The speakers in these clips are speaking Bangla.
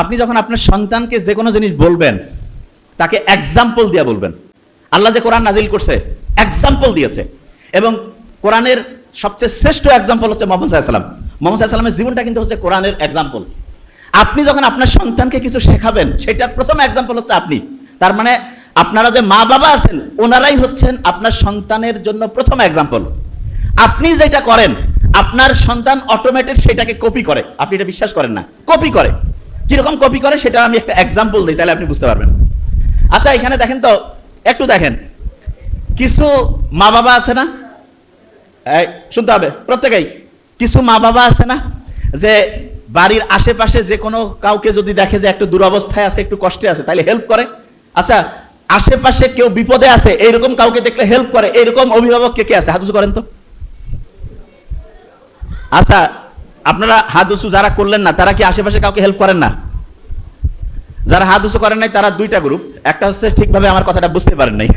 আপনি যখন আপনার সন্তানকে যে কোনো জিনিস বলবেন, তাকে এক্সাম্পল দিয়ে বলবেন। আল্লাহ যে কোরআন নাজিল করছে এক্সাম্পল দিয়েছে। এবং কোরআনের সবচেয়ে শ্রেষ্ঠ এক্সাম্পল হচ্ছে মোহাম্মদ সাল্লাম মোহাম্মদ সাল্লামের জীবনটা কিন্তু হচ্ছে কোরআনের এক্সাম্পল আপনি যখন আপনার সন্তানকে কিছু শেখাবেন, সেটার প্রথম এক্সাম্পল হচ্ছে আপনি। তার মানে আপনারা যে মা বাবা আছেন, ওনারাই হচ্ছেন আপনার সন্তানের জন্য প্রথম এক্সাম্পল আপনি যেটা করেন, আপনার সন্তান অটোমেটেড সেটাকে কপি করে। আপনি এটা বিশ্বাস করেন না কপি করে। কীরকম কপি করে সেটা আমি একটা এক্সাম্পল দিই, তাহলে আপনি বুঝতে পারবেন। আচ্ছা এখানে দেখেন তো, একটু দেখেন। কিছু মা বাবা আছে না? শুনতে হবে, প্রত্যেকেই। কিছু মা বাবা আছে না? যে বাড়ির আশেপাশে যে কোনো কাউকে যদি দেখে যে একটু দুরবস্থায় আছে, একটু কষ্টে আছে, তাহলে হেল্প করে। আচ্ছা আশেপাশে কেউ বিপদে আছে, এইরকম কাউকে দেখলে হেল্প করে এরকম অভিভাবক কে কে আছে? হাত করেন তো। আচ্ছা আপনারা হাত উঁচু যারা করলেন না, তারা কি আশেপাশে কাউকে হেল্প করেন না? যারা হাত উঁচু করেন নাই, তারা দুইটা গ্রুপ একটা হচ্ছে ঠিকভাবে আমার কথাটা বুঝতে পারেন নাই।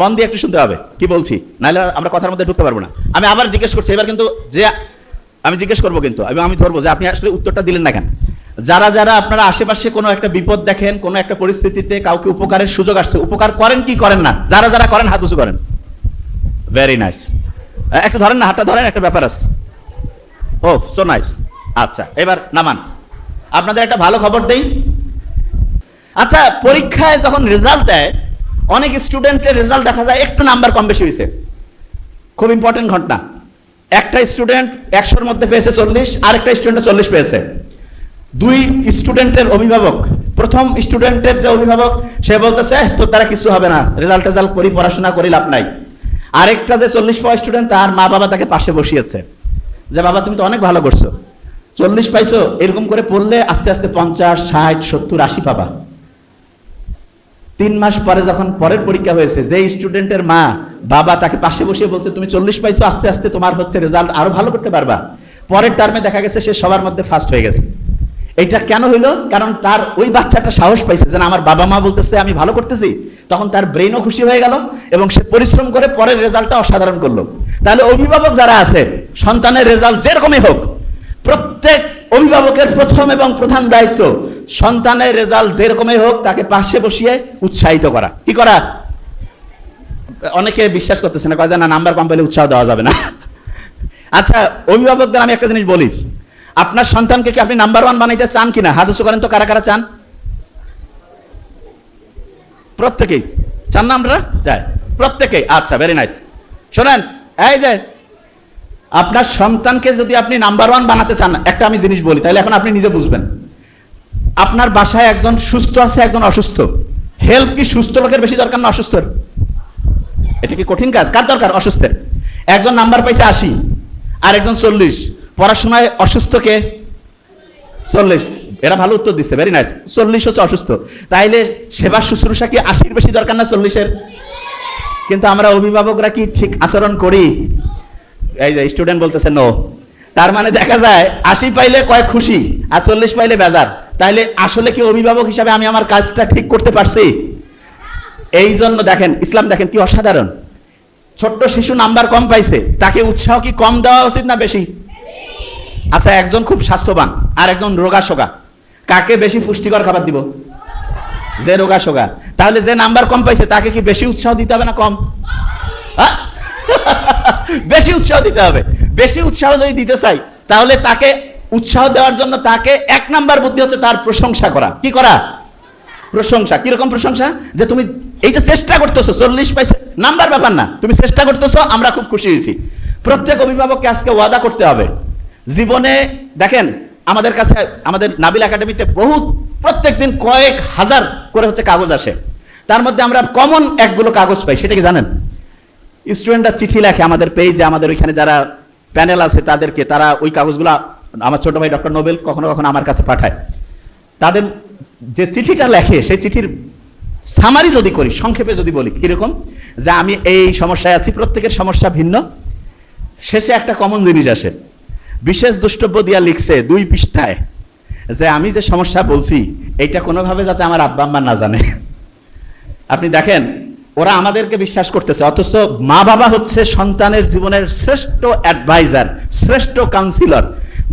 মন দিয়ে একটু শুনতে হবে, কি বলছি? নাহলে আমরা কথার মধ্যে ঢুকতে পারব না। আমি আবার জিজ্ঞেস করছি, এবার কিন্তু যে আমি জিজ্ঞেস করব কিন্তু, আমি আমি ধরবো যে আপনি আসলে উত্তরটা দিলেন না কেন? যারা যারা আপনারা আশেপাশে কোনো একটা বিপদ দেখেন, কোনো একটা পরিস্থিতিতে কাউকে উপকারের সুযোগ আসছে, উপকার করেন কি করেন না? যারা যারা করেন, হাত উঁচু করেন। ভেরি নাইস একটা ধরেন না, হাতটা ধরেন, একটা ব্যাপার আছে। ও সো নাইস আচ্ছা এবার নামান। আপনাদের একটা ভালো খবর দেই। আচ্ছা পরীক্ষায় যখন রেজাল্ট দেয় অনেক স্টুডেন্টের রেজাল্ট দেখা যায় একটু নাম্বার কম বেশি হয়েছে খুব ইম্পর্টেন্ট ঘটনা। একটা স্টুডেন্ট একশোর মধ্যে পেয়েছে চল্লিশ আরেকটা স্টুডেন্ট চল্লিশ পেয়েছে। দুই স্টুডেন্টের অভিভাবক প্রথম স্টুডেন্টের যে অভিভাবক সে বলতেছে "এহ, তোর কিছু হবে না। রেজাল্ট টেজাল্ট করি পড়াশোনা করি লাভ নাই। আরেকটা যে চল্লিশ পাওয়া স্টুডেন্ট তার মা বাবা তাকে পাশে বসিয়েছে। যে বাবা তুমি তো অনেক ভালো করছ। চল্লিশ পাইছো এরকম করে পড়লে আস্তে আস্তে পঞ্চাশ ষাট সত্তর আশি পাবা। তিন মাস পরে যখন পরের পরীক্ষা হয়েছে যে স্টুডেন্টের মা বাবা তাকে পাশে বসিয়ে বলছে তুমি চল্লিশ পাইছো আস্তে আস্তে তোমার হচ্ছে রেজাল্ট আরও ভালো করতে পারবা। পরের টার্মে দেখা গেছে সে সবার মধ্যে ফার্স্ট হয়ে গেছে। এটা কেন হইল? কারণ তার ওই বাচ্চাটা সাহস পাইছে যে না, আমার বাবা মা বলতেছে আমি ভালো করতেছি। তখন তার ব্রেনও খুশি হয়ে গেল এবং সে পরিশ্রম করে পরের রেজাল্টটা অসাধারণ করল। তাহলে অভিভাবক যারা আছে, সন্তানের রেজাল্ট যেরকমই হোক, প্রত্যেক অভিভাবকের প্রথম এবং প্রধান দায়িত্ব সন্তানের রেজাল্ট যেরকমই হোক, তাকে পাশে বসিয়ে উৎসাহিত করা। কি করা? অনেকে বিশ্বাস করতেছে না, কয় না, নাম্বার কম পেলে উৎসাহ দেওয়া যাবে না। আচ্ছা অভিভাবকদের আমি একটা জিনিস বলি। আপনার সন্তানকে কি আপনি নাম্বার ওয়ান বানাইতে চান কিনা? হাত উঁচু করেন তো, কারা কারা চান? প্রত্যেকেই। চান না আমরা চাই প্রত্যেকেই। আচ্ছা ভেরি নাইস শোনেন, এই যে আপনার সন্তানকে যদি আপনি নাম্বার ওয়ান বানাতে চান, একটা আমি জিনিস বলি, তাহলে এখন আপনি নিজে বুঝবেন। আপনার বাসায় একজন সুস্থ আছে, একজন অসুস্থ। হেল্প কি সুস্থ লোকের বেশি দরকার না অসুস্থের? এটা কি কঠিন কাজ? কার দরকার? অসুস্থের। একজন নাম্বার পাইছে আশি আর একজন চল্লিশ। পড়াশোনায় অসুস্থকে চল্লিশ। এরা ভালো উত্তর দিচ্ছে ভেরি নাইস চল্লিশ হচ্ছে অসুস্থ। তাইলে সেবা শুশ্রূষা কি আশির বেশি দরকার না চল্লিশের? কিন্তু আমরা অভিভাবকরা কি ঠিক আচরণ করি? এই যে স্টুডেন্ট বলতেছে নো তার মানে দেখা যায়, আশি পাইলে কয় খুশি, আর চল্লিশ পাইলে বেজার। তাইলে আসলে কি অভিভাবক হিসাবে আমি আমার কাজটা ঠিক করতে পারছি? এই জন্য দেখেন, ইসলাম দেখেন কি অসাধারণ। ছোট্ট শিশু নাম্বার কম পাইছে, তাকে উৎসাহ কি কম দেওয়া উচিত না বেশি? আচ্ছা একজন খুব স্বাস্থ্যবান আর একজন রোগা সোগা। কাকে বেশি পুষ্টিকর খাবার দিব? যে রোগা সোগা। তাহলে যে নাম্বার কম পাইছে, তাকে কি বেশি উৎসাহ দিতে হবে না কম? বেশি উৎসাহ দিতে হবে। বেশি উৎসাহ যদি দিতে চাই, তাহলে তাকে উৎসাহ দেওয়ার জন্য তাকে এক নাম্বার বুদ্ধি হচ্ছে তার প্রশংসা করা। কি করা? প্রশংসা। কীরকম প্রশংসা? যে তুমি এই যে চেষ্টা করতেছো, চল্লিশ পাইছে, নাম্বার ব্যাপার না। তুমি চেষ্টা করতেছো, আমরা খুব খুশি হয়েছি। প্রত্যেক অভিভাবককে আজকে ওয়াদা করতে হবে। জীবনে, দেখেন আমাদের কাছে, আমাদের নাবিল একাডেমিতে বহু প্রত্যেক দিন কয়েক হাজার করে হচ্ছে কাগজ আসে। তার মধ্যে আমরা কমন একগুলো কাগজ পাই, সেটা কি জানেন? স্টুডেন্টরা চিঠি লেখে আমাদের পেজে আমাদের ওইখানে যারা প্যানেল আছে তাদেরকে, তারা ওই কাগজগুলো আমার ছোট ভাই ডক্টর নোবেল কখনো কখনো আমার কাছে পাঠায়। তাদের যে চিঠিটা লেখে, সেই চিঠির সামারি যদি করি, সংক্ষেপে যদি বলি, কীরকম? যে আমি এই সমস্যায় আছি, প্রত্যেকের সমস্যা ভিন্ন, শেষে একটা কমন জিনিস আসে। বিশেষ দুষ্টব্য দিয়া লিখছে দুই পৃষ্ঠায় যে আমি যে সমস্যা বলছি, এইটা কোনোভাবে যাতে আমার আব্বা আম্মা না জানে। আপনি দেখেন, ওরা আমাদেরকে বিশ্বাস করতেছে, অথচ মা বাবা হচ্ছে সন্তানের জীবনের শ্রেষ্ঠ অ্যাডভাইজার শ্রেষ্ঠ কাউন্সিলর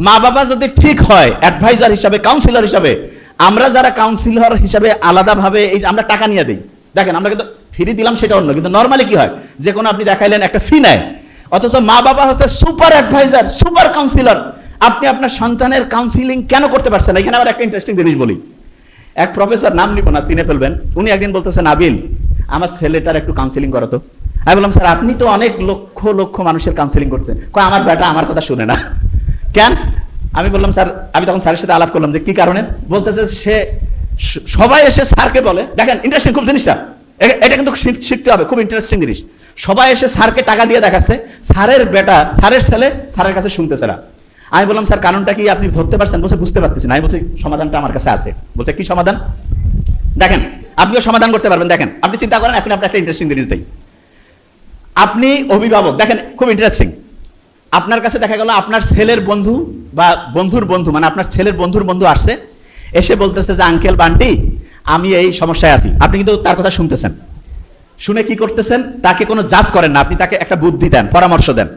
মা বাবা যদি ঠিক হয় অ্যাডভাইজার হিসাবে কাউন্সিলর হিসাবে, আমরা যারা কাউন্সিলর হিসাবে আলাদাভাবে এই আমরা টাকা নিয়ে দিই। দেখেন, আমরা কিন্তু ফ্রি দিলাম সেটা অন্য, কিন্তু নর্মালি কি হয়? যে কোনো আপনি দেখাইলেন, একটা ফি নেয়। অথচ মা বাবা হচ্ছে সুপার অ্যাডভাইজার, সুপার কাউন্সিলর। আপনি আপনার সন্তানের কাউন্সিলিং কেন করতে পারছেন? এখানে আবার একটা ইন্টারেস্টিং জিনিস বলি। এক প্রফেসর নাম নিব না, চিনে ফেলবেন। উনি একদিন বলতেছেন, আবিল, আমার ছেলেটার একটু কাউন্সিলিং করো তো। আমি বললাম, স্যার, আপনি তো অনেক লক্ষ লক্ষ মানুষের কাউন্সিলিং করছেন। কয়, আমার বেটা আমার কথা শুনে না। কেন? আমি বললাম, স্যার, আমি তখন স্যারের সাথে আলাপ করলাম যে কি কারণে? বলতেছে, সে সবাই এসে স্যারকে বলে। দেখেন ইন্টারেস্টিং খুব জিনিসটা। এটা কিন্তু শিখ- শিখতে হবে, খুব ইন্টারেস্টিং জিনিস। সবাই এসে স্যারকে টাকা দিয়ে দেখাচ্ছে, স্যারের বেটা, স্যারের ছেলে স্যারের কাছে শুনতেছে না। আমি বললাম, স্যার, কারণটা কি আপনি ধরতে পারছেন? বলছে, বুঝতে পারতেছেন আমি বলছি, সমাধানটা আমার কাছে আছে। বলছে, কি সমাধান? দেখেন, আপনিও সমাধান করতে পারবেন। দেখেন, আপনি চিন্তা করেন, এখন আপনি একটা ইন্টারেস্টিং জিনিস দেই। আপনি অভিভাবক, দেখেন, খুব ইন্টারেস্টিং আপনার কাছে দেখা গেল, আপনার ছেলের বন্ধু বা বন্ধুর বন্ধু মানে আপনার ছেলের বন্ধুর বন্ধু আসছে, এসে বলতেছে যে, আঙ্কেল, বান্টি আমি এই সমস্যায় আছি। আপনি কিন্তু তার কথা শুনতেছেন। শুনে কি করতেছেন? তাকে কোনো জাজ করেন না। আপনি তাকে একটা বুদ্ধি দেন, পরামর্শ দেন।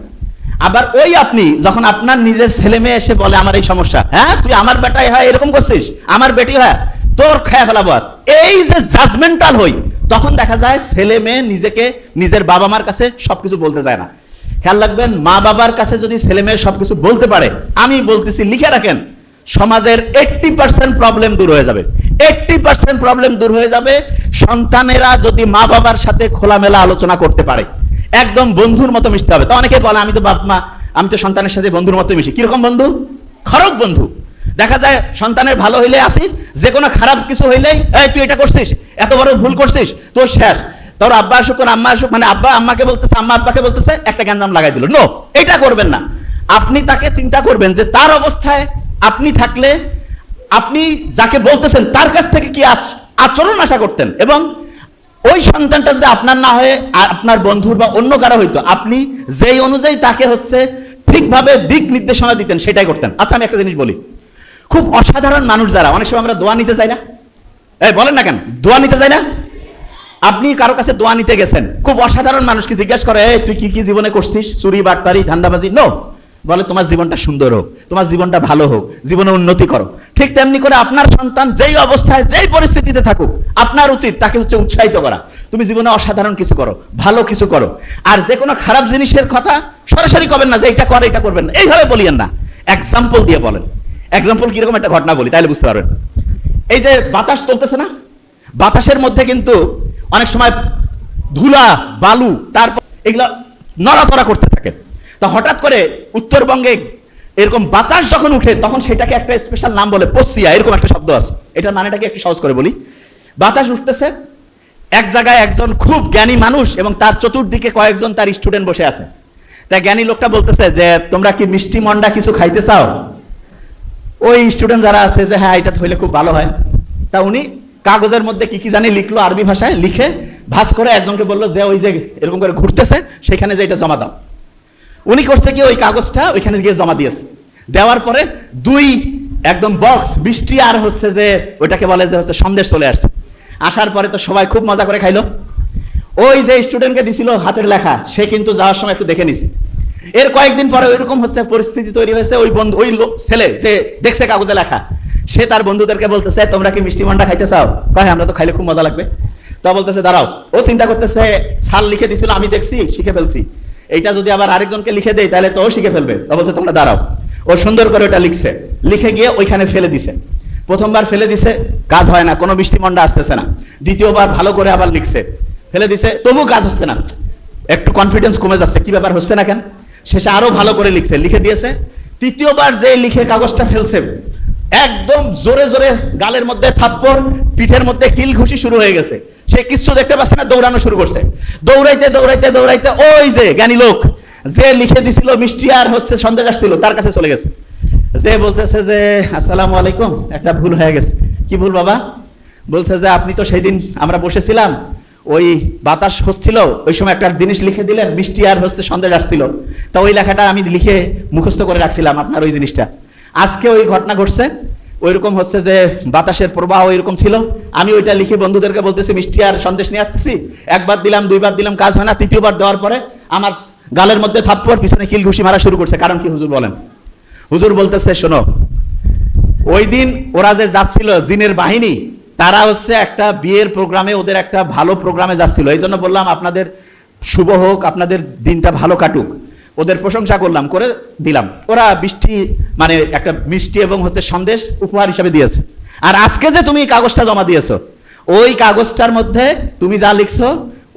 আবার ওই আপনি যখন আপনার নিজের ছেলে মেয়ে এসে বলে, আমার এই সমস্যা। হ্যাঁ? তুই আমার বেটাই হয়, এরকম করছিস? আমার বেটি হয়? তোর খেয়া ফেলা বস এই যে জাজমেন্টাল হই, তখন দেখা যায় ছেলে মেয়ে নিজেকে নিজের বাবা মার কাছে সবকিছু বলতে যায় না। খেয়াল রাখবেন, মা বাবার কাছে যদি ছেলে মেয়ে সবকিছু বলতে পারে, আমি বলতেছি, লিখে রাখেন, সমাজের এইটটি পার্সেন্ট প্রবলেম দূর হয়ে যাবে। এইটটি পার্সেন্ট প্রবলেম দূর হয়ে যাবে। সন্তানেরা যদি মা বাবার সাথে খোলামেলা আলোচনা করতে পারে, একদম বন্ধুর মতো মিশতে হবে। তো অনেকে বলে, আমি তো বাপ মা, আমি তো সন্তানের সাথে বন্ধুর মতো মিশি। কীরকম বন্ধু? খরক বন্ধু। দেখা যায় সন্তানের ভালো হইলে আসি যে কোনো খারাপ কিছু হইলেই, এই, তুই এটা করছিস? এত বড় ভুল করছিস? তোর শেষ। তোর আব্বা আসুক, তোর আম্মা আসুক মানে আব্বা, আম্মাকে বলতেছে, আম্মা আব্বাকে বলতেছে, একটা গ্যাঞ্জাম লাগাই দিল। নো এটা করবেন না। আপনি তাকে চিন্তা করবেন যে, তার অবস্থায় আপনি থাকলে আপনি যাকে বলতেছেন তার কাছ থেকে কি আচ- আচরণ আশা করতেন? এবং ওই সন্তানটা যদি আপনার না হয়ে আপনার বন্ধুর বা অন্য কারও হইতো আপনি যেই অনুযায়ী তাকে হচ্ছে ঠিকভাবে দিক নির্দেশনা দিতেন সেটাই করতেন। আচ্ছা আমি একটা জিনিস বলি। খুব অসাধারণ মানুষ যারা অনেক সময় আমরা দোয়া নিতে চাই না। এই বলেন না কেন? দোয়া নিতে চাই না? আপনি কারও কাছে দোয়া নিতে গেছেন খুব অসাধারণ মানুষকে জিজ্ঞেস করে "এই, তুই কি কি জীবনে করছিস? চুরি বাটপারি ধান্দাবাজি? নো বলে, তোমার জীবনটা সুন্দর হোক, তোমার জীবনটা ভালো হোক, জীবনে উন্নতি করো। ঠিক তেমনি করে আপনার সন্তান যেই অবস্থায়, যেই পরিস্থিতিতে থাকুক, আপনার উচিত তাকে হচ্ছে উৎসাহিত করা। তুমি জীবনে অসাধারণ কিছু করো, ভালো কিছু করো। আর যে কোনো খারাপ জিনিসের কথা সরাসরি করবেন না যে এটা করে এটা করবেন না। এইভাবে বলিয়েন না। এক্সাম্পল দিয়ে বলেন। এক্সাম্পল কীরকম একটা ঘটনা বলি, তাহলে বুঝতে পারবেন। এই যে বাতাস চলতেছে না? বাতাসের মধ্যে কিন্তু অনেক সময় ধুলা, বালু, তারপর এগুলো নড়াচড়া করতে থাকে। তা হঠাৎ করে উত্তরবঙ্গে এরকম বাতাস যখন উঠে, তখন সেটাকে একটা স্পেশাল নাম বলে পসিয়া, এরকম একটা শব্দ আছে। এটার মানেটাকে একটু সহজ করে বলি। বাতাস উঠতেছে, এক জায়গায় একজন খুব জ্ঞানী মানুষ এবং তার চতুর্দিকে কয়েকজন তার স্টুডেন্ট বসে আছে। তাই জ্ঞানী লোকটা বলতেছে যে, তোমরা কি মিষ্টি মন্ডা কিছু খাইতে চাও? ওই স্টুডেন্ট যারা আছে যে হ্যাঁ এটা হইলে খুব ভালো হয়। তা উনি কাগজের মধ্যে কি কি জানি লিখলো আরবি ভাষায়, লিখে ভাস করে একজনকে বলল যে, ওই যে এরকম করে ঘুরতেছে, সেখানে যে এটা জমা দাও। উনি করছে কি ওই কাগজটা? ওইখানে গিয়ে জমা দিয়েছে। দেওয়ার পরে দুই একদম বক্স বৃষ্টি আর হচ্ছে যে ওইটাকে বলে যে হচ্ছে সন্দেশ চলে আসছে। আসার পরে তো সবাই খুব মজা করে খাইলো। ওই যে স্টুডেন্টকে দিছিল হাতের লেখা, সে কিন্তু যাওয়ার সময় একটু দেখে নিছে। এর কয়েকদিন পরে ওইরকম হচ্ছে পরিস্থিতি তৈরি হয়েছে, ওই বন্ধু, ওই ছেলে যে দেখছে কাগজে লেখা, সে তার বন্ধুদেরকে বলতেছে, তোমরা কি মিষ্টি মন্ডা খাইতে চাও? কয়, আমরা তো খাইলে খুব মজা লাগবে। তা বলতেছে, দাঁড়াও। ও চিন্তা করতেছে সাল লিখে দিছিল, আমি দেখছি, শিখে ফেলছি। এইটা যদি আবার আরেকজনকে লিখে দেই তাহলে তো শিখে ফেলবে। তা বলছে, তোমরা দাঁড়াও। ও সুন্দর করে ওটা লিখছে। লিখে গিয়ে ওইখানে ফেলে দিছে। প্রথমবার ফেলে দিছে, কাজ হয় না, কোনো বৃষ্টি মন্ডা আসতেছে না। দ্বিতীয়বার ভালো করে আবার লিখছে। ফেলে দিছে তবু কাজ হচ্ছে না। একটু কনফিডেন্স কমে যাচ্ছে, কি ব্যাপার হচ্ছে না কেন? শেষে আরও ভালো করে লিখছে, লিখে দিয়েছে। তৃতীয়বার যে লিখে কাগজটা ফেলছে, একদম জোরে জোরে গালের মধ্যে থাপ্পড় পিঠের মধ্যে কিল ঘুষি শুরু হয়ে গেছে। সে কিচ্ছু দেখতে পাচ্ছে না, দৌড়ানো শুরু করছে। দৌড়াইতে দৌড়াইতে দৌড়াইতে ওই যে জ্ঞানী লোক, যে লিখে দিছিল, মিষ্টি আর হচ্ছে সন্দেহ আসছিল, তার কাছে চলে গেছে। যে বলতেছে যে, আসসালামু আলাইকুম, একটা ভুল হয়ে গেছে। কি ভুল বাবা? বলছে যে, আপনি তো সেই দিন আমরা বসেছিলাম, ওই বাতাস হচ্ছিল, ওই সময় একটা জিনিস লিখে দিলেন, মিষ্টি আর হচ্ছে সন্দেশ আসছিল। তা ওই লেখাটা আমি লিখে মুখস্থ করে রাখছিলাম আপনার ওই জিনিসটা। আজকে ওই ঘটনা ঘটছে ওইরকম হচ্ছে যে বাতাসের প্রবাহ এরকম ছিল। আমি ওইটা লিখে বন্ধুদেরকে বলতেছি, মিষ্টি, আর সন্দেশ নিয়ে আসতেছি? একবার দিলাম, দুইবার দিলাম, কাজ হয় না। তৃতীয়বার দেওয়ার পরে আমার গালের মধ্যে থাপ্পড়, পিছনে কিল ঘুষি মারা শুরু করছে। কারণ কি হুজুর বলেন? হুজুর বলতেছে, শোনো, ওই দিন ওরা যে যাচ্ছিল, জিনের বাহিনী, তারা হচ্ছে একটা বিয়ের প্রোগ্রামে, ওদের একটা ভালো প্রোগ্রামে যাচ্ছিল। এই জন্য বললাম, আপনাদের শুভ হোক, আপনাদের দিনটা ভালো কাটুক। ওদের প্রশংসা করলাম, করে দিলাম। ওরা বৃষ্টি মানে একটা মিষ্টি এবং হচ্ছে সন্দেশ উপহার হিসাবে দিয়েছে। আর আজকে যে তুমি কাগজটা জমা দিয়েছ, ওই কাগজটার মধ্যে তুমি যা লিখছো,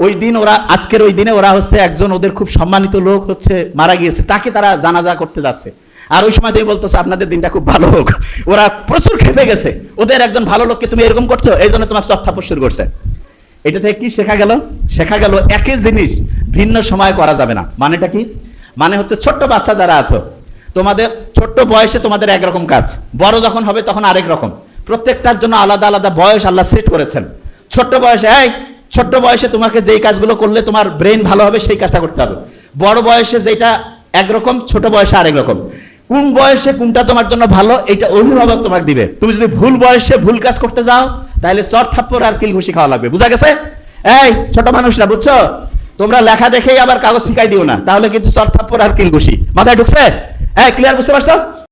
ওই দিন ওরা, আজকের ওই দিনে ওরা হচ্ছে একজন ওদের খুব সম্মানিত লোক হচ্ছে মারা গিয়েছে, তাকে তারা জানাজা করতে যাচ্ছে। আর ওই সময় তুমি বলতেছো, আপনাদের দিনটা খুব ভালো হোক। ওরা প্রচুর খেপে গেছে। ওদের একজন ভালো লোককে তুমি এরকম করছ, এই জন্য তোমার চর্থা শুরু করছে। এটা থেকে কি শেখা গেল? শেখা গেল একই জিনিস ভিন্ন সময় করা যাবে না। মানেটা কি? মানে হচ্ছে ছোট্ট বাচ্চা যারা আছো তোমাদের ছোট্ট বয়সে তোমাদের একরকম কাজ। বড় যখন হবে তখন আরেক রকম। প্রত্যেকটার জন্য আলাদা আলাদা বয়স আল্লাহ সেট করেছেন। ছোট্ট বয়সে, এই, ছোট্ট বয়সে তোমাকে যেই কাজগুলো করলে তোমার ব্রেন ভালো হবে সেই কাজটা করতে হবে। বড় বয়সে যেটা একরকম, ছোট বয়সে আরেক রকম। কোন বয়সে কোনটা তোমার জন্য ভালো এটা অভিভাবক তোমাকে দিবে। তুমি যদি ভুল বয়সে ভুল কাজ করতে যাও, তাহলে চর থাপ্পড় আর কিল ঘুষি খাওয়া লাগবে। বুঝা গেছে? এই, ছোট মানুষরা, বুঝছ? তোমরা লেখা দেখেই আবার কাগজ ফিকাই দিও না। তাহলে কিন্তু চর থাপ্পর আর খুশি মাথায় ঢুকছে? হ্যাঁ ক্লিয়ার বুঝতে পারছ?